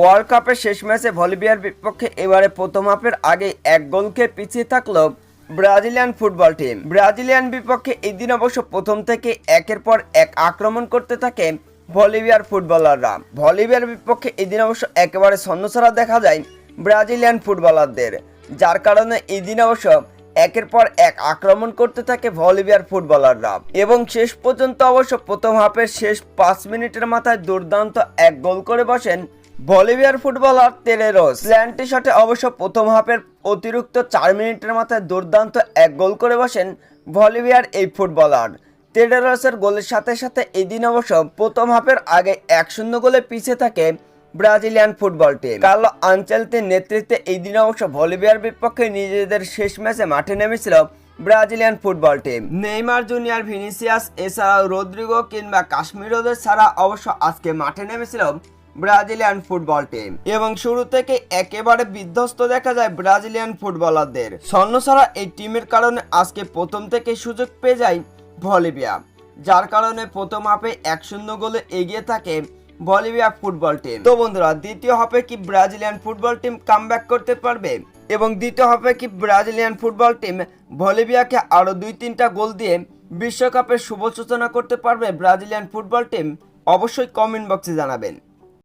World কাপের শেষ ম্যাচে ভলিভিয়ার বিপক্ষে এবারে প্রথম হাফের আগে এক গোলকে পিছিয়ে থাকল ব্রাজিলিয়ান ফুটবল টিম। ব্রাজিলিয়ান বিপক্ষে এই দিন অবশ্য প্রথম থেকে একের পর এক আক্রমণ করতে থাকে ভলিভিয়ার ফুটবলাররা। ভলিভিয়ার বিপক্ষে এই দিন অবশ্য একেবারে ছন্নছাড়া দেখা যায় ব্রাজিলিয়ান ফুটবলারদের। যার কারণে এই দিন অবশ্য একের পর এক আক্রমণ করতে থাকে ভলিভিয়ার ফুটবলাররা। এবং শেষ পর্যন্ত অবশ্য প্রথম হাফের শেষ পাঁচ মিনিটের মাথায় দুর্দান্ত এক গোল করে বসেন বলিভিয়ার ফুটবলার তেলেরোস প্ল্যান্টি শটে অবশ্য প্রথম হাফের অতিরিক্ত চার মিনিটের মাথায় দুর্দান্ত এক গোল করে বসেন বলিভিয়ার এই ফুটবলার। তেলেরোসের গোলের সাথে সাথে এদিন অবশ্য প্রথম হাফের আগে এক শূন্য গোলে পিছিয়ে থাকে ব্রাজিলিয়ান ফুটবল টিম। কার্লো আঞ্চেলতের নেতৃত্বে এই দিন অবশ্য বলিভিয়ার বিপক্ষে নিজেদের শেষ ম্যাচে মাঠে নেমেছিল Brazilian football team. Neymar junior Vinicius এছাড়াও রদ্রিগো কিংবা কাশ্মীরোদের ছাড়া অবশ্য আজকে মাঠে নেমেছিল ব্রাজিলিয়ান ফুটবল টিম। এবং শুরু থেকে একেবারে বিধ্বস্ত দেখা যায় ব্রাজিলিয়ান ফুটবলারদের। স্বর্ণ ছাড়া এই টিমের কারণে আজকে প্রথম থেকে সুযোগ পেয়ে যায় বলিভিয়া। যার কারণে প্রথম হাফে এক শূন্য গোলে এগিয়ে থাকে বলিভিয়া ফুটবল টিম। তো বন্ধুরা, দ্বিতীয় হাফে কি ব্রাজিলিয়ান ফুটবল টিম কামব্যাক করতে পারবে? এবং দ্বিতীয় হাফে কি ব্রাজিলিয়ান ফুটবল টিম বলিভিয়াকে আরও দুই তিনটা গোল দিয়ে বিশ্বকাপের শুভ সূচনা করতে পারবে ব্রাজিলিয়ান ফুটবল টিম? অবশ্যই কমেন্ট বক্সে জানাবেন।